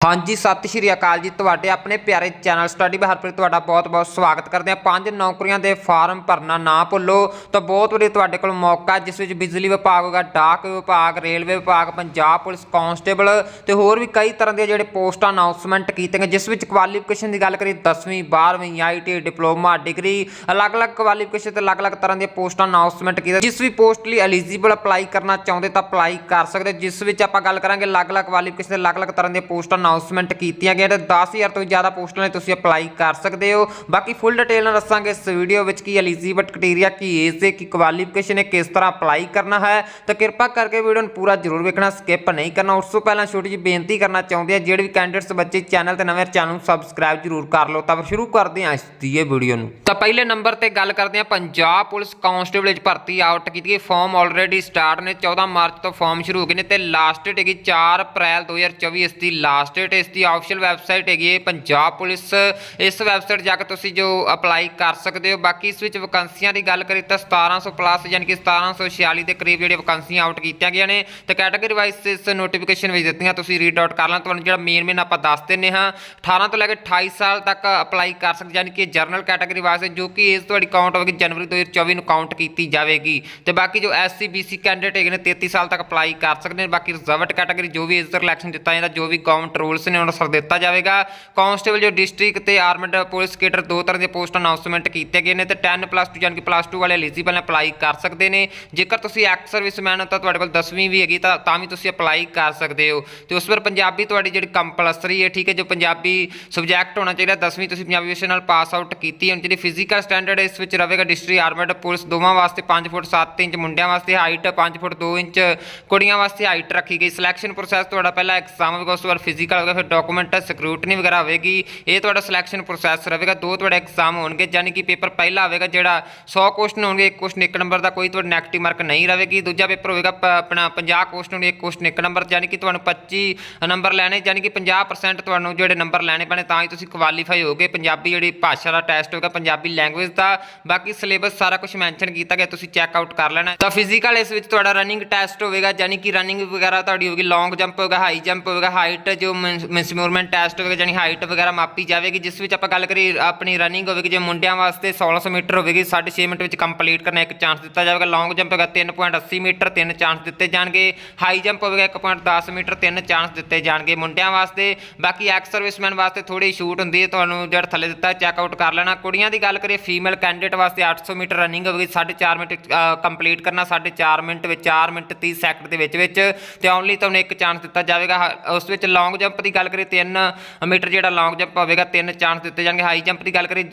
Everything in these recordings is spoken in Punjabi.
ਹਾਂਜੀ, ਸਤਿ ਸ਼੍ਰੀ ਅਕਾਲ ਜੀ। ਤੁਹਾਡੇ ਆਪਣੇ ਪਿਆਰੇ ਚੈਨਲ ਸਟੱਡੀ ਬਾਈ ਹਰਪ੍ਰੀਤ ਤੁਹਾਡਾ ਬਹੁਤ-ਬਹੁਤ ਸਵਾਗਤ ਕਰਦੇ ਹਾਂ। ਪੰਜ ਨੌਕਰੀਆਂ ਦੇ ਫਾਰਮ ਭਰਨਾ ਨਾ ਭੁੱਲੋ। ਤਾਂ ਬਹੁਤ ਵਧੀਆ ਤੁਹਾਡੇ ਕੋਲ ਮੌਕਾ ਜਿਸ ਵਿੱਚ ਬਿਜਲੀ ਵਿਭਾਗ ਹੋਗਾ ਡਾਕ ਵਿਭਾਗ, ਰੇਲਵੇ ਵਿਭਾਗ, ਪੰਜਾਬ ਪੁਲਿਸ ਕਾਂਸਟੇਬਲ ਤੇ ਹੋਰ ਵੀ ਕਈ ਤਰ੍ਹਾਂ ਦੇ ਜਿਹੜੇ ਪੋਸਟ ਅਨਾਉਂਸਮੈਂਟ ਕੀਤੇ ਗਏ ਜਿਸ ਵਿੱਚ ਕੁਆਲੀਫਿਕੇਸ਼ਨ ਦੀ ਗੱਲ ਕਰੀ 10ਵੀਂ 12ਵੀਂ ਆਈਟੀ ਡਿਪਲੋਮਾ, ਡਿਗਰੀ, ਅਲੱਗ-ਅਲੱਗ ਕੁਆਲੀਫਿਕੇਸ਼ਨ ਤੇ ਅਲੱਗ-ਅਲੱਗ ਤਰ੍ਹਾਂ ਦੀਆਂ ਪੋਸਟਾਂ ਅਨਾਉਂਸਮੈਂਟ ਕੀਤੇ ਜਿਸ ਵੀ ਪੋਸਟ ਲਈ ਐਲੀਜੀਬਲ ਅਪਲਾਈ ਕਰਨਾ ਚਾਹੁੰਦੇ ਤਾਂ ਅਪਲਾਈ ਕਰ ਸਕਦੇ ਜਿਸ ਵਿੱਚ ਆਪਾਂ ਗੱਲ ਕਰਾਂਗੇ ਅਲੱਗ-ਅਲੱਗ ਕੁਆਲੀਫਿਕੇਸ਼ਨ ਤੇ ਅਲੱਗ-ਅਲੱਗ ਤਰ੍ਹਾਂ ਦੀਆਂ ਪੋਸਟਾਂ ਅਨਾਉਂਸਮੈਂਟ ਕੀਤੀਆਂ ਗਈਆਂ ਤੇ 10000 ਤੋਂ ਵੀ ਜ਼ਿਆਦਾ ਪੋਸਟਾਂ ਲਈ ਤੁਸੀਂ ਅਪਲਾਈ ਕਰ ਸਕਦੇ ਹੋ। ਬਾਕੀ ਫੁੱਲ ਡਿਟੇਲ ਨਾਲ ਦੱਸਾਂਗੇ ਇਸ ਵੀਡੀਓ ਵਿੱਚ ਕੀ ਐਲੀਜੀਬਲ ਕ੍ਰਾਈਟੇਰੀਆ ਕੀ ਏਜ ਦੇ, ਕੀ ਕੁਆਲੀਫਿਕੇਸ਼ਨ ਹੈ, ਕਿਸ ਤਰ੍ਹਾਂ ਅਪਲਾਈ ਕਰਨਾ ਹੈ। ਤਾਂ ਕਿਰਪਾ ਕਰਕੇ ਵੀਡੀਓ ਨੂੰ ਪੂਰਾ ਜ਼ਰੂਰ ਵੇਖਣਾ ਸਕਿਪ ਨਹੀਂ ਕਰਨਾ। ਉਸ ਤੋਂ ਪਹਿਲਾਂ ਛੋਟੀ ਜਿਹੀ ਬੇਨਤੀ ਕਰਨਾ ਚਾਹੁੰਦੇ ਆ ਜਿਹੜੇ ਵੀ ਕੈਂਡੀਡੇਟਸ ਬੱਚੇ ਚੈਨਲ ਤੇ ਨਵੇਂ ਚੈਨਲ ਨੂੰ ਸਬਸਕ੍ਰਾਈਬ ਜ਼ਰੂਰ ਕਰ ਲਓ। ਤਾਂ ਸ਼ੁਰੂ ਕਰਦੇ ਹਾਂ ਇਸ ਦੀ ਇਹ ਵੀਡੀਓ ਨੂੰ। ਤਾਂ ਪਹਿਲੇ ਨੰਬਰ ਤੇ ਗੱਲ ਕਰਦੇ ਹਾਂ, ਪੰਜਾਬ ਪੁਲਿਸ ਕਾਂਸਟੇਬਲ ਵਿੱਚ ਭਰਤੀ ਆਊਟ ਕੀਤੀ ਗਈ। ਫਾਰਮ ਆਲਰੇਡੀ ਸਟਾਰਟ ਨੇ 14 ਮਾਰਚ ਤੋਂ ਫਾਰਮ ਸ਼ੁਰੂ ਹੋ ਗਏ ਨੇ ਤੇ ਲਾਸਟ ਡੇਟ ਹੈਗੀ 4 ਅਪ੍ਰੈਲ 2024 ਇਸ ਦੀ ਲਾਸਟ ਡੇਟ ਇਸ ਦੀ ਆਫੀਸ਼ੀਅਲ ਵੈਬਸਾਈਟ ਹੈਗੀ ਹੈ ਪੰਜਾਬ ਪੁਲਿਸ। ਇਸ ਵੈਬਸਾਈਟ ਜਾ ਕੇ ਤੁਸੀਂ ਜੋ ਅਪਲਾਈ ਕਰ ਸਕਦੇ ਹੋ। ਬਾਕੀ ਇਸ ਵਿੱਚ ਵੈਕੈਂਸੀਆਂ ਦੀ ਗੱਲ ਕਰੀ ਤਾਂ 1700 ਪਲੱਸ ਯਾਨੀ ਕਿ 1746 ਦੇ ਕਰੀਬ ਜਿਹੜੇ ਵੈਕੈਂਸੀਆਂ ਆਊਟ ਕੀਤੀਆਂ ਗਈਆਂ ਨੇ। ਤੇ ਕੈਟਾਗਰੀ ਵਾਈਜ਼ ਇਸ ਨੋਟੀਫਿਕੇਸ਼ਨ ਵਿੱਚ ਦਿੱਤੀਆਂ, ਤੁਸੀਂ ਰੀਡ ਆਊਟ ਕਰ ਲੈਣਾ। ਤੁਹਾਨੂੰ ਜਿਹੜਾ ਮੇਨ ਮੇਨ ਆਪਾਂ ਦੱਸ ਦਿੰਨੇ ਹਾਂ 18 ਤੋਂ ਲੈ ਕੇ 28 ਸਾਲ ਤੱਕ ਅਪਲਾਈ ਕਰ ਸਕਦੇ ਯਾਨੀ ਕਿ ਜਨਰਲ ਕੈਟਾਗਰੀ ਵਾਸਤੇ ਜੋ ਕਿ ਏਜ ਤੁਹਾਡੀ ਕਾਊਂਟ ਹੋਵੇਗੀ ਜਨਵਰੀ 2024 ਨੂੰ ਕਾਊਂਟ ਕੀਤੀ ਜਾਵੇਗੀ। ਤੇ ਬਾਕੀ ਜੋ ਐਸਸੀ ਬੀਸੀ ਕੈਂਡੀਡੇਟ ਹੈਗੇ ਨੇ 33 ਸਾਲ ਤੱਕ ਅਪਲਾਈ ਕਰ ਸਕਦੇ ਨੇ। ਬਾਕੀ ਰਿਜ਼ਰਵਡ ਕੈਟਾਗਰੀ ਜੋ ਵੀ ਇਸ ਦਾ ਰਿਲੈਕਸ਼ਨ ਦਿੱਤਾ ਜਾਂਦਾ, ਜੋ ਵੀ ਗਵਰਨਮੈਂਟ ਰੂਲਸ ਨੇ ਉਹਨਾਂ ਸਰ ਦਿੱਤਾ ਜਾਵੇਗਾ। ਕਾਂਸਟੇਬਲ ਜੋ ਡਿਸਟ੍ਰਿਕਟ ਤੇ ਆਰਮਡ ਪੁਲਿਸ ਕੇਡਰ ਦੋ ਤਰ੍ਹਾਂ ਦੇ ਪੋਸਟ ਅਨਾਉਂਸਮੈਂਟ ਕੀਤੇ ਗਏ ਨੇ ਤੇ 10 ਪਲੱਸ 2 ਯਾਨੀ ਕਿ ਪਲੱਸ 2 ਵਾਲੇ ਐਲੀਜੀਬਲ ਅਪਲਾਈ ਕਰ ਸਕਦੇ ਨੇ। ਜੇਕਰ ਤੁਸੀਂ ਐਕਸ ਸਰਵਿਸਮੈਨ ਹੋ ਤਾਂ ਤੁਹਾਡੇ ਕੋਲ 10ਵੀਂ ਵੀ ਹੈਗੀ ਤਾਂ ਤਾਂ ਵੀ ਤੁਸੀਂ ਅਪਲਾਈ ਕਰ ਸਕਦੇ ਹੋ। ਤੇ ਉਸ ਪਰ ਪੰਜਾਬੀ ਤੁਹਾਡੀ ਜਿਹੜੀ ਕੰਪਲਸਰੀ ਹੈ, ਠੀਕ ਹੈ, ਜੋ ਪੰਜਾਬੀ ਸਬਜੈਕਟ ਹੋਣਾ ਚਾਹੀਦਾ 10ਵੀਂ ਤੁਸੀਂ ਪੰਜਾਬੀ ਵਿਸ਼ੇ ਨਾਲ ਪਾਸ ਆਊਟ ਕੀਤੀ ਹੁਣ ਜਿਹੜੀ ਫਿਜ਼ੀਕਲ ਸਟੈਂਡਰਡ ਇਸ ਵਿੱਚ ਰਹੇਗਾ ਡਿਸਟ੍ਰਿਕਟ ਆਰਮਡ ਪੁਲਿਸ ਦੋਵਾਂ ਵਾਸਤੇ 5 ਫੁੱਟ 7 ਇੰਚ ਮੁੰਡਿਆਂ ਵਾਸਤੇ ਹਾਈਟ 5 ਫੁੱਟ 2 ਇੰਚ ਕੁੜੀਆਂ ਵਾਸਤੇ ਹਾਈਟ ਰੱਖੀ ਗਈ। ਸਿਲੈਕਸ਼ਨ ਪ੍ਰੋਸੈਸ ਤੁਹਾਡਾ ਪਹਿਲਾਂ ਐਗਜ਼ਾਮ ਹੋਵੇਗਾ, ਉਸ ਤੋਂ ਬਾਅਦ ਫਿਜ਼ੀਕਲ ਹੋਵੇਗਾ ਫਿਰ ਡਾਕੂਮੈਂਟ ਸਕਰੂਟਨੀ ਵਗੈਰਾ ਹੋਵੇਗੀ। ਇਹ ਤੁਹਾਡਾ ਸਿਲੈਕਸ਼ਨ ਪ੍ਰੋਸੈਸ ਰਹੇਗਾ। ਦੋ ਤੁਹਾਡੇ ਐਗਜ਼ਾਮ ਹੋਣਗੇ ਯਾਨੀ ਕਿ ਪੇਪਰ ਪਹਿਲਾ ਹੋਵੇਗਾ ਜਿਹੜਾ 100 ਕੁਐਸਚਨ ਹੋਣਗੇ, ਇੱਕ ਕੁਐਸਚਨ ਇੱਕ ਨੰਬਰ ਦਾ, ਕੋਈ ਤੁਹਾਡਾ ਨੈਗੇਟਿਵ ਮਾਰਕ ਨਹੀਂ ਰਹੇਗੀ। ਦੂਜਾ ਪੇਪਰ ਹੋਵੇਗਾ ਆਪਣਾ 50 ਕੁਐਸਚਨ ਹੋਣਗੇ, ਇੱਕ ਕੁਐਸਚਨ ਇੱਕ ਨੰਬਰ ਯਾਨੀ ਕਿ ਤੁਹਾਨੂੰ 25 ਨੰਬਰ ਲੈਣੇ ਯਾਨੀ ਕਿ 50% ਤੁਹਾਨੂੰ ਜਿਹੜੇ ਨੰਬਰ ਲੈਣੇ ਪੈਣੇ, ਤਾਂ ਹੀ ਤੁਸੀਂ ਕੁਆਲੀਫਾਈ ਹੋਗੇ। ਪੰਜਾਬੀ ਜਿਹੜੀ ਭਾਸ਼ਾ ਦਾ ਟੈਸਟ ਹੋਗਾ ਪੰਜਾਬੀ ਲੈਂਗੁਏਜ ਦਾ। ਬਾਕੀ ਸਿਲੇਬਸ ਸਾਰਾ ਕੁਝ ਮੈਂਸ਼ਨ ਕੀਤਾ ਗਿਆ, ਤੁਸੀਂ ਚੈੱਕ ਆਊਟ ਕਰ ਲੈਣਾ। ਤਾਂ ਫਿਜ਼ੀਕਲ ਇਸ ਵਿੱਚ ਤੁਹਾਡਾ ਰਨਿੰਗ ਟੈਸਟ ਹੋਵੇਗਾ ਯਾਨੀ ਕਿ ਰਨਿੰਗ ਵਗੈਰਾ ਤੁਹਾਡੀ ਹੋਵੇਗੀ ਲੌਂਗ ਜੰਪ ਹੋਵੇਗਾ ਹਾਈ ਜੰਪ ਹੋਵੇਗਾ ਹਾਈਟ ਜੋ ਮਿਸਮੂਰਮੈਂਟ ਟੈਸਟ ਹੋਵੇਗਾ ਯਾਨੀ ਹਾਈਟ ਵਗੈਰਾ ਮਾਪੀ ਜਾਵੇਗੀ, ਜਿਸ ਵਿੱਚ ਆਪਾਂ ਗੱਲ ਕਰੀ ਆਪਣੀ ਰਨਿੰਗ ਹੋਵੇਗੀ, ਜੇ ਮੁੰਡਿਆਂ ਵਾਸਤੇ 1600 ਮੀਟਰ ਹੋਵੇਗੀ 6.5 ਮਿੰਟ ਵਿੱਚ ਕੰਪਲੀਟ ਕਰਨਾ, ਇੱਕ ਚਾਂਸ ਦਿੱਤਾ ਜਾਵੇਗਾ ਲੌਂਗ ਜੰਪ ਹੋਵੇਗਾ 3.80 ਮੀਟਰ, ਤਿੰਨ ਚਾਂਸ ਦਿੱਤੇ ਜਾਣਗੇ ਹਾਈ ਜੰਪ ਹੋਵੇਗਾ 1.10 ਮੀਟਰ, ਤਿੰਨ ਚਾਂਸ ਦਿੱਤੇ ਜਾਣਗੇ ਮੁੰਡਿਆਂ ਵਾਸਤੇ। ਬਾਕੀ ਐਕਸ ਸਰਵਿਸਮੈਨ ਵਾਸਤੇ ਥੋੜੀ ਛੂਟ ਹੁੰਦੀ ਹੈ, ਤੁਹਾਨੂੰ ਜਿਹੜਾ ਥੱਲੇ ਦਿੱਤਾ ਚੈੱਕ ਆਊਟ ਕਰ ਲੈਣਾ। ਕੁੜੀਆਂ ਦੀ ਗੱਲ ਕਰੀਏ ਫੀਮੇਲ ਕੈਂਡੀਡੇਟ ਵਾਸਤੇ 800 ਮੀਟਰ ਰਨਿੰਗ ਹੋਵੇਗੀ 4.5 ਮਿੰਟ ਕੰਪਲੀਟ ਕਰਨਾ 4.5 ਮਿੰਟ ਵਿੱਚ 4 ਮਿੰਟ 30 ਸੈਕਿੰਡ ਦੇ ਵਿੱਚ ਵਿੱਚ, ਤੇ ਓਨਲੀ ਤੁਹਾਨੂੰ ਇੱਕ ਚਾਂਸ ਦਿੱਤਾ ਜਾਵੇਗਾ, ਹ- ਉਸ ਵਿੱਚ ਲੌਂਗ ਜੰਪ ਦੀ ਗੱਲ ਕਰੀਏ 3 ਮੀਟਰ ਜਿਹੜਾ ਲੌਂਗ ਜੰਪ ਹੋਵੇਗਾ, ਤਿੰਨ ਚਾਂਸ ਦਿੱਤੇ ਜਾਣਗੇ। ਹਾਈ ਜੰਪ ਦੀ ਗੱਲ ਕਰੀਏ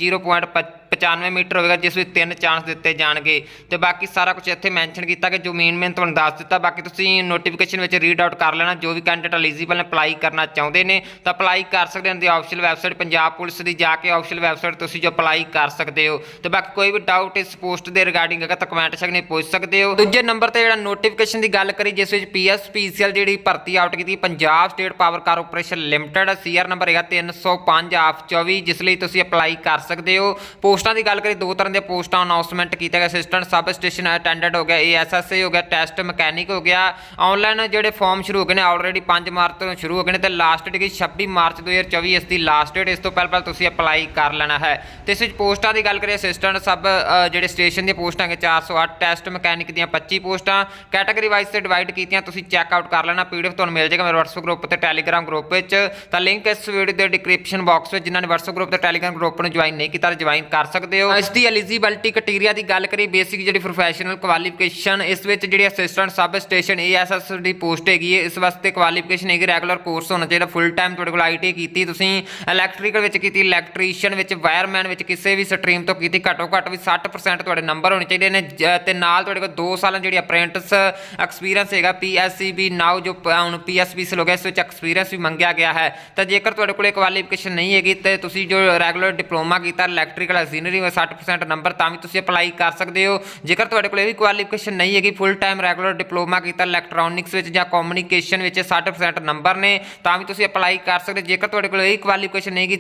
0.95 ਮੀਟਰ ਹੋਵੇਗਾ, ਜਿਸ ਵਿੱਚ ਤਿੰਨ ਚਾਂਸ ਦਿੱਤੇ ਜਾਣਗੇ। ਤੇ ਬਾਕੀ ਸਾਰਾ ਕੁਝ ਇੱਥੇ ਮੈਂਸ਼ਨ ਕੀਤਾ ਕਿ ਜੋ ਮੇਨ ਮੇਨ ਤੁਹਾਨੂੰ ਦੱਸ ਦਿੱਤਾ, ਬਾਕੀ ਤੁਸੀਂ ਨੋਟੀਫਿਕੇਸ਼ਨ ਵਿੱਚ ਰੀਡ ਆਊਟ ਕਰ ਲੈਣਾ, ਜੋ ਵੀ ਕੈਂਡੀਡੇਟ ਐਲੀਜੀਬਲ ਨੇ ਅਪਲਾਈ ਕਰਨਾ ਚਾਹੁੰਦੇ ਨੇ, ਤਾਂ ਅਪਲਾਈ ਕਰ ਸਕਦੇ ਹੋ ਦੀ ਆਫੀਸ਼ੀਅਲ ਵੈਬਸਾਈਟ ਪੰਜਾਬ ਪੁਲਿਸ ਦੀ ਜਾ ਕੇ ਆਫੀਸ਼ੀਅਲ ਵੈਬਸਾਈਟ ਤੁਸੀਂ ਜੋ ਅਪਲਾਈ ਕਰ ਸਕਦੇ ਹੋ। ਤੇ ਬਾਕੀ ਕੋਈ ਵੀ ਡਾਊਟ ਇਸ ਪੋਸਟ ਦੇ ਰਿਗਾਰਡਿੰਗ ਹੈਗਾ, ਤਾਂ ਕਮੈਂਟ ਸੈਕਸ਼ਨ ਵਿੱਚ ਪੁੱਛ ਸਕਦੇ ਹੋ। ਦੂਜੇ ਨੰਬਰ ਤੇ ਜਿਹੜਾ ਨੋਟੀਫਿਕੇਸ਼ਨ ਦੀ ਗੱਲ ਕਰੀ, ਜਿਸ ਵਿੱਚ ਪੀਐਸਪੀਸੀਐਲ ਜਿਹੜੀ ਭਰਤੀ ਆਊਟ ਕੀਤੀ, Punjab state power corporation limited CR number ਹੈਗਾ 305 ਆਫ 24 ਜਿਸ ਲਈ ਤੁਸੀਂ ਅਪਲਾਈ ਕਰ ਸਕਦੇ ਹੋ। ਪੋਸਟਾਂ ਦੀ ਗੱਲ ਕਰੀ ਦੋ ਤਰ੍ਹਾਂ ਦੀਆਂ ਪੋਸਟਾਂ ਅਨਾਉਂਸਮੈਂਟ ਕੀਤਾ ਗਿਆ ਅਸਿਸਟੈਂਟ ਸਬ ਸਟੇਸ਼ਨ ਅਟੈਂਡੈਂਟ ਹੋ ਗਿਆ ਏਐਸਐਸਏ ਹੋ ਗਿਆ ਟੈਸਟ ਮਕੈਨਿਕ ਹੋ ਗਿਆ। ਆਨਲਾਈਨ ਜਿਹੜੇ ਫਾਰਮ ਸ਼ੁਰੂ ਹੋ ਗਏ ਨੇ ਆਲਰੇਡੀ 5 ਮਾਰਚ ਤੋਂ ਸ਼ੁਰੂ ਹੋ ਗਏ ਨੇ ਤੇ ਲਾਸਟ ਡੇਟ ਹੈਗੀ 26 ਮਾਰਚ 2024 ਇਸ ਦੀ ਲਾਸਟ ਡੇਟ ਇਸ ਤੋਂ ਪਹਿਲਾਂ ਪਹਿਲਾਂ ਤੁਸੀਂ ਅਪਲਾਈ ਕਰ ਲੈਣਾ ਹੈ। ਤੇ ਇਸ ਵਿੱਚ ਪੋਸਟਾਂ ਦੀ ਗੱਲ ਕਰੀਏ ਅਸਿਸਟੈਂਟ ਸਬ ਜਿਹੜੇ ਸਟੇਸ਼ਨ ਦੀਆਂ ਪੋਸਟਾਂ ਹੈਗੇ 408 ਟੈਸਟ ਮਕੈਨਿਕ ਦੀਆਂ 25 ਪੋਸਟਾਂ। ਕੈਟਾਗਰੀ ਵਾਈਜ਼ ਤੇ ਡਿਵਾਈਡ ਕੀਤੀਆਂ, ਤੁਸੀਂ ਚੈੱਕ ਆਊਟ ਕਰ ਲੈਣਾ ਪੀਡੀਐਫ ਤੁਹਾਨੂੰ ਮਿਲ ਜਾਏਗਾ ਮੇਰੇ WhatsApp ਗਰੁੱਪ ਤੇ, Telegram ਗਰੁੱਪ ਵਿੱਚ। ਤਾਂ ਲਿੰਕ ਇਸ ਵੀਡੀਓ ਦੇ ਡਿਸਕ੍ਰਿਪਸ਼ਨ ਬਾਕਸ ਵਿੱਚ, ਜਿਨ੍ਹਾਂ ਨੇ WhatsApp ਗਰੁੱਪ ਤੇ, Telegram ਗਰੁੱਪ ਨੂੰ ਜੁਆਇਨ ਨਹੀਂ ਕੀਤਾ ਜੁਆਇਨ ਕਰ ਸਕਦੇ ਹੋ। ਇਸ ਦੀ ਐਲੀਜੀਬਿਲਟੀ ਕ੍ਰਾਈਟੇਰੀਆ ਦੀ ਗੱਲ ਕਰੀ ਬੇਸਿਕ ਜਿਹੜੀ ਪ੍ਰੋਫੈਸ਼ਨਲ ਕੁਆਲੀਫਿਕੇਸ਼ਨ ਇਸ ਵਿੱਚ ਜਿਹੜੀ ਅਸਿਸਟੈਂਟ ਸਬ ਸਟੇਸ਼ਨ ਏਐਸਐਸ ਦੀ ਪੋਸਟ ਹੈਗੀ ਹੈ, ਇਸ ਵਾਸਤੇ ਕੁਆਲੀਫਿਕੇਸ਼ਨ ਹੈਗੀ ਰੈਗੂਲਰ ਕੋਰਸ ਹੋਣਾ ਚਾਹੀਦਾ ਫੁੱਲ ਟਾਈਮ ਤੁਹਾਡੇ ਕੋਲ ਆਈਟੀ ਕੀਤੀ ਤੁਸੀਂ ਇਲੈਕਟ੍ਰੀਕਲ ਵਿੱਚ ਕੀਤੀ ਇਲੈਕਟ੍ਰੀਸ਼ੀਅਨ ਵਿੱਚ ਵਾਇਰਮੈਨ ਵਿੱਚ, ਕਿਸੇ ਵੀ ਸਟਰੀਮ ਤੋਂ ਕੀਤੀ, ਘੱਟੋ ਘੱਟ ਵੀ 60% ਤੁਹਾਡੇ ਨੰਬਰ ਹੋਣੇ ਚਾਹੀਦੇ ਨੇ, ਜ- ਤੇ ਨਾਲ ਤੁਹਾਡੇ ਕੋਲ 2 ਸਾਲਾਂ ਜਿਹੜੀ ਅਪ੍ਰੈਂਟਿਸ ਐਕਸਪੀਰੀਅੰਸ ਹੈਗਾ ਪੀਐਸਸੀਬੀ ਨਾਓ ਜੋ ਪ- ਹੁਣ ਪੀਐਸਬੀ ਹੋ ਗਿਆ, ਇਸ ਵਿੱਚ ਐਕਸਪੀਰੀਅੰਸ ਵੀ ਮੰਗਿਆ ਗਿਆ ਹੈ। ਤਾਂ ਜੇਕਰ ਤੁਹਾਡੇ ਕੋਲ ਕੁਆਲੀਫਿਕੇਸ਼ਨ ਨਹੀਂ ਹੈਗੀ, ਤੇ ਤੁਸੀਂ ਜੋ ਰੈਗੂਲਰ ਡਿਪਲੋਮਾ ਕੀਤਾ ਇਲੈਕਟ੍ਰੀਕਲ ਇੰਜੀਨੀਅਰਿੰਗ 60% ਨੰਬਰ ਤਾਂ ਵੀ ਤੁਸੀਂ ਅਪਲਾਈ ਕਰ ਸਕਦੇ ਹੋ। ਜੇਕਰ ਤੁਹਾਡੇ ਕੋਲ ਇਹ ਵੀ ਕੁਆਲੀਫਿਕੇਸ਼ਨ ਨਹੀਂ ਹੈਗੀ ਫੁੱਲ ਟਾਈਮ ਰੈਗੂਲਰ ਡਿਪਲੋਮਾ ਕੀਤਾ ਇਲੈਕਟ੍ਰੋਨਿਕਸ ਵਿੱਚ ਜਾਂ ਕਮਿਊਨੀਕੇਸ਼ਨ ਵਿੱਚ 60% ਨੰਬਰ ਨੇ, ਤਾਂ ਵੀ ਤੁਸੀਂ ਅਪਲਾਈ ਕਰ ਸਕਦੇ ਹੋ। ਜੇਕਰ ਤੁਹਾਡੇ ਕੋਲ ਇਹ ਕੁਆਲੀਫਿਕੇਸ਼ਨ ਨਹੀਂ ਹੈਗੀ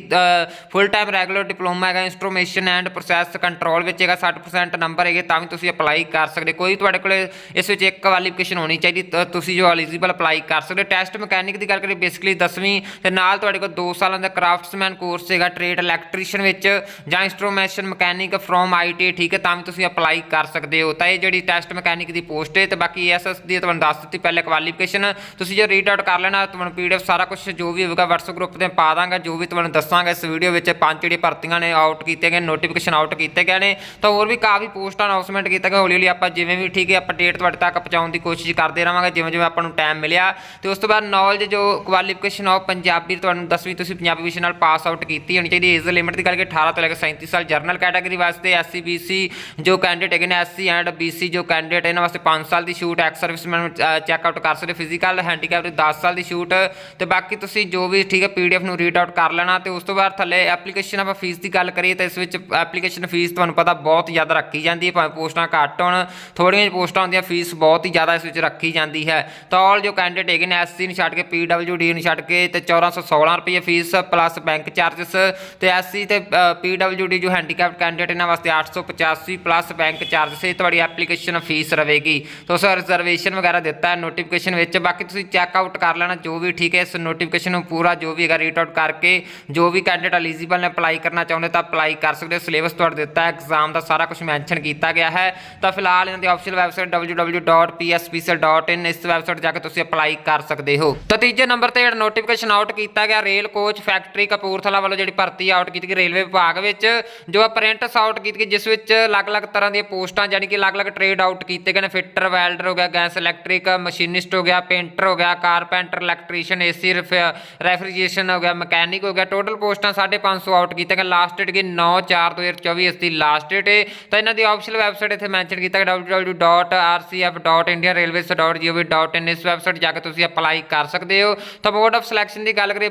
ਫੁੱਲ ਟਾਈਮ ਰੈਗੂਲਰ ਡਿਪਲੋਮਾ ਹੈਗਾ ਇਨਸਟਰੂਮੇਸ਼ਨ ਐਂਡ ਪ੍ਰੋਸੈਸ ਕੰਟਰੋਲ ਵਿੱਚ ਹੈਗਾ 60% ਨੰਬਰ ਹੈਗੇ, ਤਾਂ ਵੀ ਤੁਸੀਂ ਅਪਲਾਈ ਕਰ ਸਕਦੇ ਕੋਈ ਤੁਹਾਡੇ ਕੋਲ ਇਸ ਵਿੱਚ ਇੱਕ ਕੁਆਲੀਫਿਕੇਸ਼ਨ ਹੋਣੀ ਚਾਹੀਦੀ, ਤਾਂ ਤੁਸੀਂ ਜੋ ਐਲੀਜੀਬਲ ਅਪਲਾਈ ਕਰ ਸਕਦੇ ਹੋ। ਟੈਸਟ ਮਕੈਨਿਕ ਦੀ ਗੱਲ ਕਰੀਏ ਬੇਸਿਕਲੀ 10ਵੀਂ ਤੇ ਨਾਲ ਤੁਹਾਡੇ ਕੋਲ 2 ਸਾਲਾਂ ਦਾ ਕਰਾਫਟਸਮੈਨ ਕੋਰਸ ਹੈਗਾ ਟ੍ਰੇਡ ਇਲੈਕਟ੍ਰੀਸ਼ੀਅਨ ਵਿੱਚ ਜਾਂ ਇੰਸਟਰੂਮੈਂਟੇਸ਼ਨ ਮਕੈਨਿਕ ਫਰੋਮ ਆਈਟੀ ਠੀਕ ਹੈ, ਤਾਂ ਵੀ ਤੁਸੀਂ ਅਪਲਾਈ ਕਰ ਸਕਦੇ ਹੋ। ਤਾਂ ਇਹ ਜਿਹੜੀ ਟੈਸਟ ਮਕੈਨਿਕ ਦੀ ਪੋਸਟ ਹੈ, ਤੇ ਬਾਕੀ ਐਸਐਸ ਦੀ ਤੁਹਾਨੂੰ ਦੱਸ ਦਿੱਤੀ ਪਹਿਲੇ ਕੁਆਲੀਫਿਕੇਸ਼ਨ ਤੁਸੀਂ ਜੇ ਰੀਡ ਆਊਟ ਕਰ ਲੈਣਾ, ਤੁਹਾਨੂੰ ਪੀਡੀਐਫ ਸਾਰਾ ਕੁਝ ਜੋ ਵੀ ਹੋਵੇਗਾ WhatsApp ਗਰੁੱਪ ਤੇ ਪਾ ਦਾਂਗਾ, ਜੋ ਵੀ ਤੁਹਾਨੂੰ ਦੱਸਾਂਗਾ ਇਸ ਵੀਡੀਓ ਵਿੱਚ, ਪੰਜ ਜਿਹੜੀ ਭਰਤੀਆਂ ਨੇ ਆਊਟ ਕੀਤੇ ਗਏ ਨੋਟੀਫਿਕੇਸ਼ਨ ਆਊਟ ਕੀਤੇ ਗਏ ਨੇ। ਤਾਂ ਹੋਰ ਵੀ ਕਾਫੀ ਪੋਸਟਾਂ ਅਨਾਉਂਸਮੈਂਟ ਕੀਤਾ ਗਿਆ ਹੌਲੀ ਹੌਲੀ ਆਪਾਂ ਜਿਵੇਂ ਵੀ ਠੀਕ ਹੈ ਅਪਡੇਟ ਤੁਹਾਡੇ ਤੱਕ ਪਹੁੰਚਾਉਣ ਦੀ ਕੋਸ਼ਿਸ਼ ਕਰਦੇ ਰਹਾਂਗੇ, ਜਿਵੇਂ ਜਿਵੇਂ ਆਪਾਂ ਨੂੰ ਟਾਈਮ ਮਿਲਿਆ। ਤੇ ਉਸ ਤੋਂ ਬਾਅਦ ਨੌਲੇਜ ਜੋ ਕੁਆਲੀਫਿਕੇਸ਼ਨ ਆਫ ਪੰਜਾਬੀ ਤੁਹਾਨੂੰ 10ਵੀਂ ਤੁਸੀਂ ਪੰਜਾਬੀ ਵਿਸ਼ੇ ਨਾਲ ਪਾਸ ਆਊਟ ਕੀਤੀ ਹੋਣੀ ਚਾਹੀਦੀ ਏਜ ਲਿਮਿਟ ਦੀ ਗੱਲ ਕਿ 18 ਤੋਂ ਲੈ ਕੇ 37 ਸਾਲ ਜਨਰਲ ਕੈਟਾਗਰੀ ਵਾਸਤੇ ਐਸਸੀ ਬੀਸੀ ਜੋ ਕੈਂਡੀਡੇਟ ਹੈਗੇ ਨੇ ਐਸਸੀ ਐਂਡ ਬੀਸੀ ਜੋ ਕੈਂਡੀਡੇਟ ਇਹਨਾਂ ਵਾਸਤੇ 5 ਸਾਲ ਦੀ ਛੂਟ ਐਕਸ ਸਰਵਿਸਮੈਨ ਚੈੱਕ ਆਊਟ ਕਰ ਸਕਦੇ ਫਿਜ਼ੀਕਲ ਹੈਂਡੀਕੈਪ ਦੇ 10 ਸਾਲ ਦੀ ਛੂਟ ਤੇ ਬਾਕੀ ਤੁਸੀਂ ਜੋ ਵੀ ਠੀਕ ਹੈ ਪੀਡੀਐਫ ਨੂੰ ਰੀਡ ਆਊਟ ਕਰ ਲੈਣਾ ਤੇ ਉਸ ਤੋਂ ਬਾਅਦ ਥੱਲੇ ਐਪਲੀਕੇਸ਼ਨ ਆਪਾਂ ਫੀਸ ਦੀ ਗੱਲ ਕਰੀਏ ਤਾਂ ਇਸ ਵਿੱਚ ਐਪਲੀਕੇਸ਼ਨ ਫੀਸ ਤੁਹਾਨੂੰ ਪਤਾ ਬਹੁਤ ਜ਼ਿਆਦਾ ਰੱਖੀ ਜਾਂਦੀ ਹੈ, ਭਾਵੇਂ ਪੋਸਟਾਂ ਘੱਟ ਹੋਣ ਥੋੜੀਆਂ ਪੋਸਟਾਂ ਹੁੰਦੀਆਂ ਫੀਸ ਬਹੁਤ ਹੀ ਜ਼ਿਆਦਾ ਇਸ ਵਿੱਚ ਰੱਖੀ ਜਾਂਦੀ ਹੈ। ਤਾਂ ਆਲ ਜੋ ਕੈਂਡੀਡੇਟ ਹੈਗੇ ਨੇ ਐਸਸੀ ਨੂੰ ਛੱਡ ਕੇ ਪੀਡਬਲਯੂਡੀ ਨੂੰ ਛੱਡ ਕੇ ਤੇ 1416 ਰੁਪਏ ਫੀਸ ਪਲੱਸ ਬੈਂਕ ਚਾਰजेस ਤੇ ਐਸਸੀ ਤੇ ਪੀਡਬਲਯੂਡੀ ਜੋ ਹੈਂਡੀਕੈਪਡ ਕੈਂਡੀਡੇਟ ਇਹਨਾਂ ਵਾਸਤੇ 885 ਪਲੱਸ ਬੈਂਕ ਚਾਰजेस ਇਹ ਤੁਹਾਡੀ ਐਪਲੀਕੇਸ਼ਨ ਫੀਸ ਰਹੇਗੀ। ਤਾਂ ਉਸ ਰਿਜ਼ਰਵੇਸ਼ਨ ਵਗੈਰਾ ਦਿੱਤਾ ਹੈ ਨੋਟੀਫਿਕੇਸ਼ਨ ਵਿੱਚ। ਬਾਕੀ ਤੁਸੀਂ ਚੈੱਕ ਆਊਟ ਕਰ ਲੈਣਾ, ਜੋ ਵੀ ਠੀਕ ਹੈ, ਇਸ ਨੋਟੀਫਿਕੇਸ਼ਨ ਨੂੰ ਪੂਰਾ ਜੋ ਵੀ ਹੈਗਾ ਰੀਡ ਆਊਟ ਕਰਕੇ, ਜੋ ਵੀ ਕੈਂਡੀਡੇਟ ਐਲੀਜੀਬਲ ਨੇ ਅਪਲਾਈ ਕਰਨਾ ਚਾਹੁੰਦੇ ਤਾਂ ਅਪਲਾਈ ਕਰ ਸਕਦੇ ਹੋ। ਸਿਲੇਬਸ ਤੁਹਾਡਾ ਦਿੱਤਾ ਹੈ ਐਗਜ਼ਾਮ ਦਾ ਸਾਰਾ ਕੁਝ ਮੈਂਸ਼ਨ ਕੀਤਾ ਗਿਆ ਹੈ। ਤਾਂ ਫਿਲਹਾਲ ਇਹਨਾਂ ਦੀ ਆਫੀਸ਼ੀਅਲ ਵੈਬਸਾਈਟ www.pspcl.in ਇਸ ਵੈਬਸਾਈਟ ਜਾ ਕੇ ਤੁਸੀਂ ਅਪਲਾਈ ਕਰ ਸਕਦੇ ਹੋ। ਤਾਂ ਤੀਜੇ ਨੰਬਰ ਤੇ ਜਿਹੜਾ ਨੋਟੀਫਿਕੇਸ਼ਨ ਆਊਟ ਕੀਤਾ ਗਿਆ ਰੇਲ ਕੋਚ ਫੈਕਟਰੀ ਕਪੂਰਥਲਾ ਵੱਲੋਂ ਜਿਹੜੀ ਭਰਤੀ ਆਊਟ ਕੀਤੀ ਗਈ ਰੇਲਵੇ ਵਿਭਾਗ ਵਿੱਚ। ਜੋ ਅਪ੍ਰੈਂਟਿਸ ਆਊਟ ਕੀਤੀ ਗਈ ਜਿਸ ਵਿੱਚ ਅਲੱਗ-ਅਲੱਗ ਤਰ੍ਹਾਂ ਦੀਆਂ ਪੋਸਟਾਂ ਯਾਨੀ ਕਿ ਅਲੱਗ-ਅਲੱਗ ਟ੍ਰੇਡ ਆਊਟ ਕੀਤੇ ਗਏ ਨੇ ਫਿੱਟਰ ਵੈਲਡਰ ਹੋ ਗਿਆ ਗੈਸ ਇਲੈਕਟ੍ਰਿਕ ਮਸ਼ੀਨਿਸਟ ਹੋ ਗਿਆ ਪੇਂਟਰ ਹੋ ਗਿਆ ਕਾਰਪੈਂਟਰ ਇਲੈਕਟ੍ਰੀਸ਼ੀਅਨ ਏਸੀ ਰੈਫਰੀਜਰੇਸ਼ਨ ਹੋ ਗਿਆ ਮਕੈਨਿਕ ਹੋ ਗਿਆ ਟੋਟਲ ਪੋਸਟਾਂ 550 ਆਊਟ ਕੀਤੇ ਗਏ ਲਾਸਟ ਡੇਟ ਕੀ 9 4 2024 ਇਸ ਦੀ ਲਾਸਟ ਡੇਟ ਹੈ ਤਾਂ ਇਹਨਾਂ ਦੀ ਆਫੀਸ਼ੀਅਲ ਵੈਬਸਾਈਟ ਇੱਥੇ ਮੈਂਸ਼ਨ ਕੀਤਾ ਗਿਆ www.rcf.indianrailways.gov.in ਇਸ ਵੈਬਸਾਈਟ ਜਾ ਕੇ ਤੁਸੀਂ ਅਪਲਾਈ ਕਰ ਸਕਦੇ ਹੋ। ਤਾਂ ਮੋਡ ਆਫ ਸਿਲੈਕਸ਼ਨ ਦੀ ਗੱਲ ਕਰੀਏ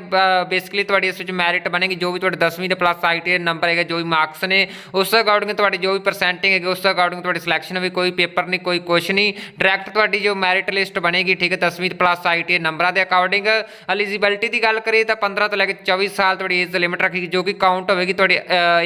ਬੇਸਿਕਲੀ ਤੁਹਾਡੀ ਇਸ ਵਿੱਚ ਮੈਰਿਟ ਬਣੇਗੀ, ਜੋ ਵੀ ਤੁਹਾਡੇ 10ਵੀਂ ਦੇ ਪਲੱਸ ਆਈਟੀ ਨੰਬਰ ਹੈਗਾ, ਜੋ ਵੀ ਮਾਰਕਸ ਨੇ, ਉਸ ਦੇ ਅਕੋਰਡਿੰਗ ਤੁਹਾਡੀ ਜੋ ਵੀ ਪਰਸੈਂਟਿੰਗ ਹੈਗੀ, ਉਸ ਦੇ ਅਕੋਰਡਿੰਗ ਤੁਹਾਡੀ ਸਿਲੈਕਸ਼ਨ ਵੀ ਕੋਈ ਪੇਪਰ ਨਹੀਂ ਕੋਈ ਕੁਛ ਨਹੀਂ ਡਾਇਰੈਕਟ ਤੁਹਾਡੀ ਜੋ ਮੈਰਿਟ ਲਿਸਟ ਬਣੇਗੀ, ਠੀਕ ਹੈ 10ਵੀਂ ਦੇ ਪਲੱਸ ਆਈਟੀ ਨੰਬਰਾਂ ਦੇ ਅਕੋਰਡਿੰਗ ਐਲੀਜੀਬਿਲਟੀ ਦੀ ਗੱਲ ਕਰੀਏ ਤਾਂ 15 ਤੋਂ ਲੈ ਕੇ 24 ਸਾਲ ਤੁਹਾਡੀ ਏਜ ਲਿਮਿਟ ਰੱਖੀ ਜੋ ਕਿ ਕਾਊਂਟ ਹੋਵੇਗੀ ਤੁਹਾਡੀ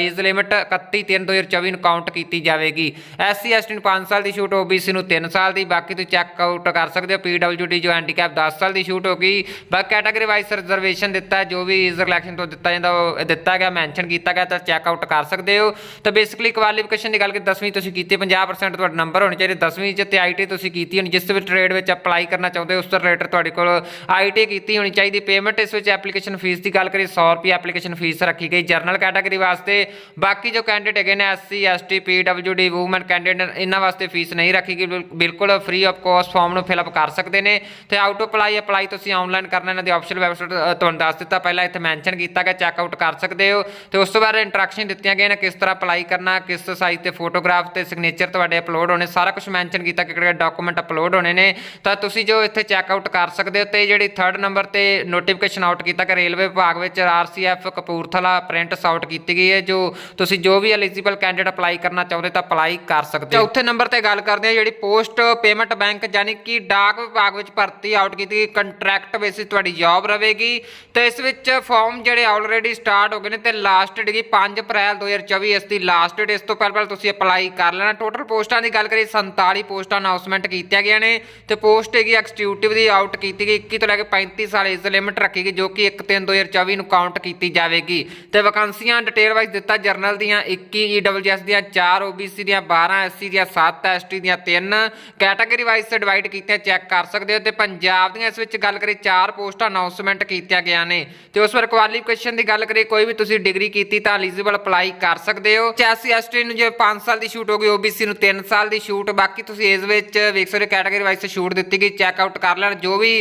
ਏਜ ਲਿਮਿਟ 31 3 2024 ਨੂੰ ਕਾਊਂਟ ਕੀਤੀ ਜਾਵੇਗੀ। ਐਸਸੀ ਐਸਟੀ ਨੂੰ 5 ਸਾਲ ਦੀ ਛੂਟ ਓਬੀਸੀ ਨੂੰ 3 ਸਾਲ ਦੀ, ਬਾਕੀ ਤੁਸੀਂ ਚੈੱਕ ਆਊਟ ਕਰ ਸਕਦੇ ਹੋ ਪੀਡਬਲਯੂਡੀ ਜੋ ਹੈਂਡੀਕੈਪ 10 ਸਾਲ ਦੀ ਛੂਟ ਹੋਗੀ ਬਾਕੀ ਕੈਟਾਗਰੀ ਵਾਈਜ਼ ਰਿਜ਼ਰਵੇਸ਼ਨ ਦਿੱਤਾ, ਜੋ ਵੀ ਏਜ ਰਿਲੈਕਸ਼ਨ ਤੋਂ ਦਿੱਤਾ ਜਾਂਦਾ, ਉਹ ਦਿੱਤਾ ਗਿਆ ਮੈਂਸ਼ਨ ਕੀਤਾ ਗਿਆ, ਤਾਂ ਚੈੱਕ ਆਊਟ ਕਰ ਸਕਦੇ ਹੋ। ਤਾਂ ਬੇਸਿਕਲੀ ਕੁਆਲੀਫਿਕੇਸ਼ਨ ਦੀ ਗੱਲ ਕਿ 10ਵੀਂ ਤੁਸੀਂ ਕੀਤੀ 50% ਤੁਹਾਡਾ ਨੰਬਰ ਹੋਣੇ ਚਾਹੀਦੇ। 10ਵੀਂ ਚ ਤੇ ਆਈਟੀ ਤੁਸੀਂ ਕੀਤੀ ਹੋਣੀ, ਜਿਸ ਵੀ ਟ੍ਰੇਡ ਵਿੱਚ ਅਪਲਾਈ ਕਰਨਾ ਚਾਹੁੰਦੇ ਹੋ, ਉਸ ਤੋਂ ਰਿਲੇਟਡ ਤੁਹਾਡੇ ਕੋਲ ਆਈਟੀ ਕੀਤੀ ਹੋਣੀ ਚਾਹੀਦੀ। ਪੇਮੈਂਟ ਇਸ ਵਿੱਚ ਐਪਲੀਕੇਸ਼ਨ ਫੀਸ ਦੀ ਗੱਲ ਕਰੀਏ 100 ਰੁਪਏ ਐਪਲੀਕੇਸ਼ਨ ਫੀਸ ਰੱਖੀ ਗਈ ਜਰਨਲ ਕੈਟਾਗਰੀ ਵਾਸਤੇ। ਬਾਕੀ ਜੋ ਕੈਂਡੀਡੇਟ ਹੈਗੇ ਨੇ SC ST PWD woman candidate ਇਹਨਾਂ ਵਾਸਤੇ ਫੀਸ ਨਹੀਂ ਰੱਖੀ ਗਈ। ਬਿਲ- ਬਿਲਕੁਲ ਫ੍ਰੀ ਆਫ ਕੋਸਟ ਫਾਰਮ ਨੂੰ ਫਿਲ ਅਪ ਕਰ ਸਕਦੇ ਨੇ। ਤੇ ਆਊਟ ਅਪਲਾਈ ਅਪਲਾਈ ਤੁਸੀਂ ਆਨਲਾਈਨ ਕਰਨਾ, ਇਹਨਾਂ ਦੀ ਆਪਸ਼ਨ ਵੈਬਸਾਈਟ ਤੁਹਾਨੂੰ ਦੱਸ ਦਿੱਤਾ। ਪਹਿਲਾਂ ਇੱਥੇ ਮੈਂਸ਼ਨ ਕੀਤਾ ਗਿਆ ਚੈੱਕ ਆਊਟ ਕਰ ਸਕਦੇ ਹੋ। ਤੇ ਉਸ ਤੋਂ ਬਾਅਦ ਇੰਟਰੈਕਸ਼ਨ ਦਿੱਤੀਆਂ ਗਈਆਂ ਨੇ, ਕਿਸ ਤਰ੍ਹਾਂ ਅਪਲਾਈ ਕਰਨਾ, ਕਿਸ ਸਾਈਜ਼ ਤੇ ਫੋਟੋਗ੍ਰਾਫ ਤੇ ਸਿਗਨੇਚਰ ਤੁਹਾਡੇ ਅਪਲੋਡ ਹੋਣੇ, ਸਾਰਾ ਕੁਝ ਮੈਂਸ਼ਨ ਕੀਤਾ ਕਿ ਕਿਹੜੇ ਡਾਕੂਮੈਂਟ ਅਪਲੋਡ ਹੋਣੇ ਨੇ। ਤਾਂ ਤੁਸੀਂ ਜੋ ਇੱਥੇ ਚੈੱਕ ਆਊਟ ਕਰ ਸਕਦੇ ਹੋ ਤੇ ਜਿਹੜੀ ਥਰਡ ਨੰਬਰ ਤੇ ਨੋਟੀਫਿਕੇਸ਼ਨ ਆਊਟ ਕੀਤਾ ਕਿ ਰੇਲਵੇ ਵਿਭਾਗ ਵਿੱਚ ਆਰਸੀਐਫ ਕਪੂਰਥਲਾ ਪ੍ਰਿੰਟਸ ਆਊਟ ਕੀਤੀ ਗਈ ਹੈ, ਜੋ ਤੁਸੀਂ ਜੋ ਵੀ ਐਲੀਜੀਬਲ ਕੈਂਡੀਡੇਟ ਅਪਲਾਈ ਕਰਨਾ ਚਾਹੁੰਦੇ ਤਾਂ ਅਪਲਾਈ ਕਰ ਸਕਦੇ ਹੋ। ਚੌਥੇ ਨੰਬਰ ਤੇ ਗੱਲ ਕਰਦੇ ਹਾਂ, ਜਿਹੜੀ ਪੋਸਟ ਪੇਮੈਂਟ ਬੈਂਕ ਯਾਨੀ ਕਿ ਡਾਕ ਵਿਭਾਗ ਵਿੱਚ ਭਰਤੀ ਆਊਟ ਕੀਤੀ ਗਈ ਕੰਟਰੈਕਟ ਬੇਸਿਸ ਤੁਹਾਡੀ ਜੌਬ ਰਹੇਗੀ। ਤੇ ਇਸ ਵਿੱਚ ਫਾਰਮ ਜਿਹੜੇ ਆਲਰੇਡੀ ਸਟਾਰਟ ਹੋ ਗਏ ਨੇ ਤੇ ਲਾਸਟ ਡੇਟ ਕੀ 5 ਅਪ੍ਰੈਲ 2024 ਇਸ ਦੀ ਲਾਸਟ ਡੇਟ ਇਸ ਤੋਂ ਪਹਿਲਾਂ ਪਹਿਲਾਂ ਤੁਸੀਂ ਅਪਲਾਈ ਕਰ ਲੈਣਾ। ਟੋਟਲ ਪੋਸਟਾਂ ਦੀ ਗੱਲ ਕਰੀਏ 47 ਪੋਸਟਾਂ ਅਨਾਉਂਸਮੈਂਟ ਕੀਤੀਆਂ ਗਈਆਂ ਨੇ ਤੇ ਪੋਸਟ ਹੈਗੀ ਐਕਸਟੀਕਿਊਟਿਵ ਦੀ ਆਊਟ ਕੀਤੀ ਗਈ। 21 ਤੋਂ ਲੈ ਕੇ 35 ਸਾਲ ਏਜ ਲਿਮਿਟ ਰੱਖੀ ਗਈ, ਜੋ ਕਿ 1 3 2024 ਨੂੰ ਕਾਊਂਟ ਕੀਤੀ ਜਾਵੇਗੀ। ਤੇ ਵੈਕੈਂਸੀਆਂ ਡਿਟੇਲ ਵਾਈਜ਼ ਦਿੱਤਾ ਜਰਨਲ ਦੀਆਂ 21 ਈਡਬਲਯੂਐਸ ਦੀਆਂ 4 ਓਬੀਸੀ ਦੀਆਂ 12 ਐਸਸੀ ਦੀਆਂ 7 ਐਸਟੀ ਦੀਆਂ 3 ਕੈਟਾਗਰੀ ਵਾਈਜ਼ ਡਿਵਾਈਡ ਕੀਤੀਆਂ ਚੈੱਕ ਕਰ ਸਕਦੇ ਹੋ। ਤੇ ਪੰਜਾਬ ਦੀਆਂ ਇਸ ਵਿੱਚ ਗੱਲ ਕਰੀਏ 4 ਪੋਸਟਾਂ ਅਨਾਉਂਸਮੈਂਟ ਕੀਤੀਆਂ ਗਿਆ ਨੇ। ਤੇ ਉਸ ਪਰ ਕੁਆਲੀਫਿਕੇਸ਼ਨ ਦੀ ਗੱਲ ਕਰੀਏ, ਕੋਈ ਵੀ ਤੁਸੀਂ ਡਿਗਰੀ ਕੀਤੀ ਤਾਂ ਐਲੀਜੀਬਲ ਅਪਲਾਈ ਕਰ ਸਕਦੇ ਹੋ। ਐਸਸੀ ਐਸਟੀ ਨੂੰ ਜੇ 5 ਸਾਲ ਦੀ ਛੂਟ ਹੋ ਹੋਗੀ ਓਬੀਸੀ ਨੂੰ 3 ਸਾਲ ਦੀ ਛੂਟ ਬਾਕੀ ਤੁਸੀਂ ਏਜ ਵਿੱਚ ਵੇਖ ਸਕਦੇ ਕੈਟਾਗਰੀ ਵਾਈਜ਼ ਛੂਟ ਦਿੱਤੀ ਗਈ ਚੈੱਕ ਆਊਟ ਕਰ ਲੈਣ। ਜੋ ਵੀ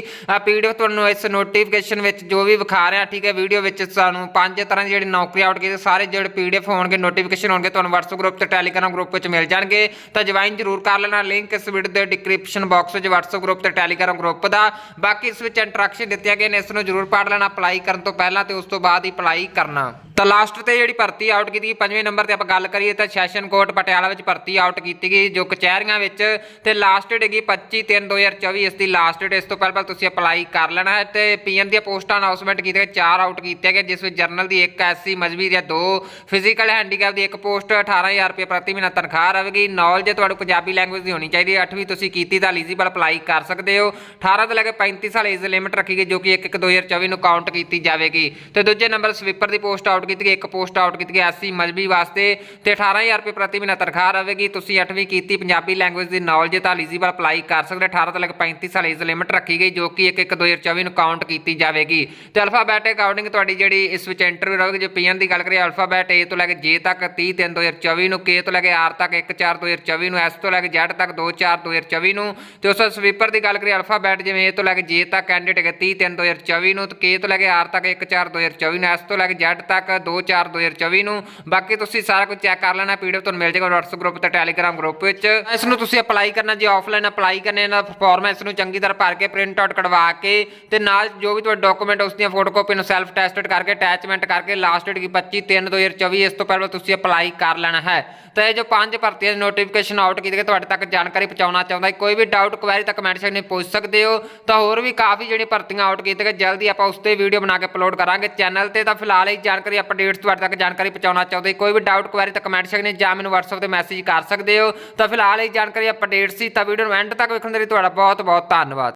ਪੀਡੀਐਫ ਤੁਹਾਨੂੰ ਇਸ ਨੋਟੀਫਿਕੇਸ਼ਨ ਵਿੱਚ ਜੋ ਵੀ ਵਿਖਾ ਰਿਹਾ, ਠੀਕ ਹੈ ਵੀਡੀਓ ਵਿੱਚ ਸਾਨੂੰ ਪੰਜ ਤਰ੍ਹਾਂ ਦੀ ਜਿਹੜੀ ਨੌਕਰੀ ਆਊਟ ਕੀਤੀ, ਸਾਰੇ ਜਿਹੜੇ ਪੀਡੀਐਫ ਹੋਣਗੇ ਨੋਟੀਫਿਕੇਸ਼ਨ ਹੋਣਗੇ, ਤੁਹਾਨੂੰ WhatsApp ਗਰੁੱਪ ਤੇ ਟੈਲੀਗ੍ਰਾਮ ਗਰੁੱਪ ਵਿੱਚ ਮਿਲ ਜਾਣਗੇ। ਤਾਂ ਜੁਆਇਨ ਜ਼ਰੂਰ ਕਰ ਲੈਣਾ ਲਿੰਕ ਇਸ ਵੀਡੀਓ ਦੇ ਡਿਸਕ੍ਰਿਪਸ਼ਨ ਬਾਕਸ ਵਿੱਚ WhatsApp ਗਰੁੱਪ ਤੇ ਟੈਲੀਗ੍ਰਾਮ ਗਰੁੱਪ ਦਾ। ਬਾਕੀ ਇਸ ਵਿੱਚ ਇੰਟਰੈਕਸ਼ਨ ਦਿੱਤੀਆਂ ਗਈਆਂ ਨੇ, ਇਸ ਨੂੰ ਜ਼ਰੂਰ ਪੜ੍ਹ ਲੈਣਾ ਅਪਲਾਈ ਕਰਨ ਤੋਂ ਪਹਿਲਾਂ ਤੇ ਉਸ ਤੋਂ ਬਾਅਦ ਹੀ ਅਪਲਾਈ ਕਰਨਾ। ਤਾਂ ਲਾਸਟ ਤੇ ਜਿਹੜੀ ਭਰਤੀ ਆਊਟ ਕੀਤੀ ਕੀਤੀ ਪੰਜਵੇਂ ਨੰਬਰ ਤੇ ਆਪਾਂ ਗੱਲ ਕਰੀਏ ਤਾਂ ਸੈਸ਼ਨ ਕੋਰਟ ਪਟਿਆਲਾ ਵਿੱਚ ਭਰਤੀ ਆਊਟ ਕੀਤੀ ਗਈ, ਜੋ ਕਚਹਿਰੀਆਂ ਵਿੱਚ ਤੇ ਲਾਸਟ ਡੇਟ ਹੈਗੀ 25 3 2024 ਇਸ ਦੀ ਲਾਸਟ ਡੇਟ ਇਸ ਤੋਂ ਪਹਿਲਾਂ ਤੁਸੀਂ ਅਪਲਾਈ ਕਰ ਲੈਣਾ ਹੈ ਤੇ ਪੀਐਨ ਦੀਆਂ ਪੋਸਟਾਂ ਅਨਾਉਂਸਮੈਂਟ ਕੀਤੀਆਂ ਗਏ, ਚਾਰ ਆਊਟ ਕੀਤੇ ਗਏ, ਜਿਸ ਵਿੱਚ ਜਰਨਲ ਦੀ ਇੱਕ ਐਸਸੀ, ਮਜਬੀ ਦੀਆਂ ਦੋ ਫਿਜ਼ੀਕਲ ਹੈਂਡੀਕੈਪ ਦੀ ਇੱਕ ਪੋਸਟ 18000 ਰੁਪਏ ਪ੍ਰਤੀ ਮਹੀਨਾ ਤਨਖਾਹ ਰਹੇਗੀ ਨੌਲੇਜ ਤੁਹਾਨੂੰ ਪੰਜਾਬੀ ਲੈਂਗੁਏਜ ਦੀ ਹੋਣੀ ਚਾਹੀਦੀ ਹੈ 8ਵੀਂ ਤੁਸੀਂ ਕੀਤੀ ਤਾਂ ਐਲੀਜੀਬਲ ਅਪਲਾਈ ਕਰ ਸਕਦੇ ਹੋ 18 ਤੋਂ ਲੈ ਕੇ 35 ਸਾਲ ਏਜ ਲਿਮਿਟ ਰੱਖੀ ਗਈ, ਜੋ ਕਿ 1 1 2024 ਨੂੰ ਕਾਊਂਟ ਕੀਤੀ ਜਾਵੇਗੀ। ਤੇ ਦੂਜੇ ਨੰਬਰ ਸਵੀਪਰ ਦੀ ਪੋਸਟ ਆਊਟ ਕੀਤੀ ਗਈ, ਇੱਕ ਪੋਸਟ ਆਊਟ ਕੀਤੀ ਗਈ, ਐਸਸੀ ਮਜਬੀ ਵਾਸਤੇ ਤੇ 18000 ਰੁਪਏ ਪ੍ਰਤੀ ਮਹੀਨਾ ਤਨਖਾਹ ਰਹੇਗੀ ਤੁਸੀਂ 8ਵੀਂ ਕੀਤੀ ਪੰਜਾਬੀ ਲੈਂਗੁਏਜ ਦੀ ਨੌਲੇਜ ਤਾਂ ਐਲੀਜੀਬਲ ਅਪਲਾਈ ਕਰ ਸਕਦੇ ਹੋ। 18 ਤੋਂ ਲੈ ਕੇ 35 ਸਾਲ ਏਜ ਲਿਮਿਟ ਰੱਖੀ ਗਈ, ਜੋ ਕਿ 1 1 2024 ਨੂੰ ਕਾਊਂਟ ਕੀਤੀ ਜਾਵੇਗੀ। ਤੇ ਅਲਫਾਬੈਟ ਅਕਾਊਂਟਿੰਗ ਤੁਹਾਡੀ ਜਿਹੜੀ ਇਸ ਵਿੱਚ ਇੰਟਰਵਿਊ ਰਹੇਗੀ, ਜੇ ਪੀਐਨ ਦੀ ਗੱਲ ਕਰੀਏ ਅਲਫਾਬੈਟ ਏ ਤੋਂ ਲੈ ਕੇ ਜੇ ਤੱਕ 30 3 2024 ਨੂੰ ਕੇ ਤੋਂ ਲੈ ਕੇ ਆਰ ਤੱਕ 1 4 2024 ਨੂੰ, S ਤੋਂ ਲੈ ਕੇ Z ਤੱਕ 2 4 2024 ਨੂੰ। ਤੇ ਉਸ ਸਵੀਪਰ ਦੀ ਗੱਲ ਕਰੀਏ ਅਲਫਾਬੈਟ ਜਿਵੇਂ A ਤੋਂ ਲੈ ਕੇ ਜੇ ਤੱਕ ਕੈਂਡੀਡੇਟ ਹੈਗੇ 30 3 2024 ਨੂੰ, ਤੇ K ਤੋਂ ਲੈ ਕੇ ਆਰ ਤੱਕ 1 4 2024 ਨੂੰ, S ਤੋਂ ਲੈ ਕੇ Z ਤੱਕ 2 4 2024 ਨੂੰ। ਬਾਕੀ ਤੁਸੀਂ ਸਾਰਾ ਕੁਝ ਚੈੱਕ ਕਰ ਲੈਣਾ ਪੀਡੀਐਫ ਤੁਹਾਨੂੰ ਮਿਲ ਜਾਏਗਾ WhatsApp ਗਰੁੱਪ ਤੇ Telegram ਗਰੁੱਪ ਵਿੱਚ। ਇਸ ਨੂੰ ਤੁਸੀਂ ਅਪਲਾਈ ਕਰਨਾ, ਜੇ ਆਫਲਾਈਨ ਅਪਲਾਈ ਕਰਨੇ ਇਹਨਾਂ ਫਾਰਮ ਇਸ ਨੂੰ ਚੰਗੀ ਤਰ੍ਹਾਂ ਭਰ ਕੇ ਪ੍ਰਿੰਟ ਆਊਟ ਕਢਵਾ ਕੇ ਤੇ ਨਾਲ ਜੋ ਵੀ ਤੁਹਾਡੇ ਡਾਕੂਮੈਂਟ ਉਸ ਦੀਆਂ ਫੋਟੋਕਾਪੀ ਨੂੰ ਸੈਲਫ ਟੈਸਟਡ ਕਰਕੇ ਅਟੈਚਮੈਂਟ ਕਰਕੇ ਲਾਸਟ ਡੇਟ ਕੀ 25 3 2024 ਇਸ ਤੋਂ ਪਹਿਲਾਂ ਤੁਸੀਂ ਅਪਲਾਈ ਕਰ ਲੈਣਾ ਹੈ। ਤਾਂ ਇਹ ਜੋ ਪੰਜ ਭਰਤੀਆਂ ਦੀ ਨੋਟੀਫਿਕੇਸ਼ਨ ਆਊਟ ਕੀਤੀ ਗਈ ਤੁਹਾਡੇ ਤੱਕ ਜਾਣਕਾਰੀ ਪਹੁੰਚਾਉਣਾ ਚਾਹੁੰਦਾ, ਕੋਈ ਵੀ ਡਾਊਟ ਕੁਐਰੀ ਤਾਂ ਕਮੈਂਟ ਸੈਕਸ਼ਨ ਵਿੱਚ ਪੁੱਛ ਸਕਦੇ ਹੋ। ਤਾਂ ਹੋਰ ਵੀ ਕਾਫੀ ਜਿਹੜੀ ਭਰਤੀਆਂ ਆਊਟ ਕੀਤੇ ਗਏ, ਜਲਦੀ ਆਪਾਂ ਉਸ ਤੇ ਵੀਡੀਓ ਬਣਾ ਕੇ ਅਪਲੋਡ ਕਰਾਂਗੇ। ਚੈਨਲ ਤੇ ਤਾਂ ਫਿਲਹਾਲ ਇਹ ਜਾਣਕਾਰੀ ਅਪਡੇਟਸ ਤੁਹਾਡੇ ਤੱਕ ਜਾਣਕਾਰੀ ਪਹੁੰਚਾਉਣਾ ਚਾਹੁੰਦੇ ਕੋਈ ਵੀ ਡਾਊਟ ਕੁਐਰੀ ਤਾਂ ਕਮੈਂਟ ਸੈਕਸ਼ਨ ਜਾਂ ਮੈਨੂੰ WhatsApp ਤੇ ਮੈਸੇਜ ਕਰ ਸਕਦੇ ਹੋ। ਤਾਂ ਫਿਲਹਾਲ ਇਹ ਜਾਣਕਾਰੀ ਅਪਡੇਟ ਸੀ, ਤਾਂ ਵੀਡੀਓ ਨੂੰ ਐਂਡ ਤੱਕ ਵੇਖਣ ਦੇ ਲਈ ਤੁਹਾਡਾ ਬਹੁਤ ਬਹੁਤ ਧੰਨਵਾਦ।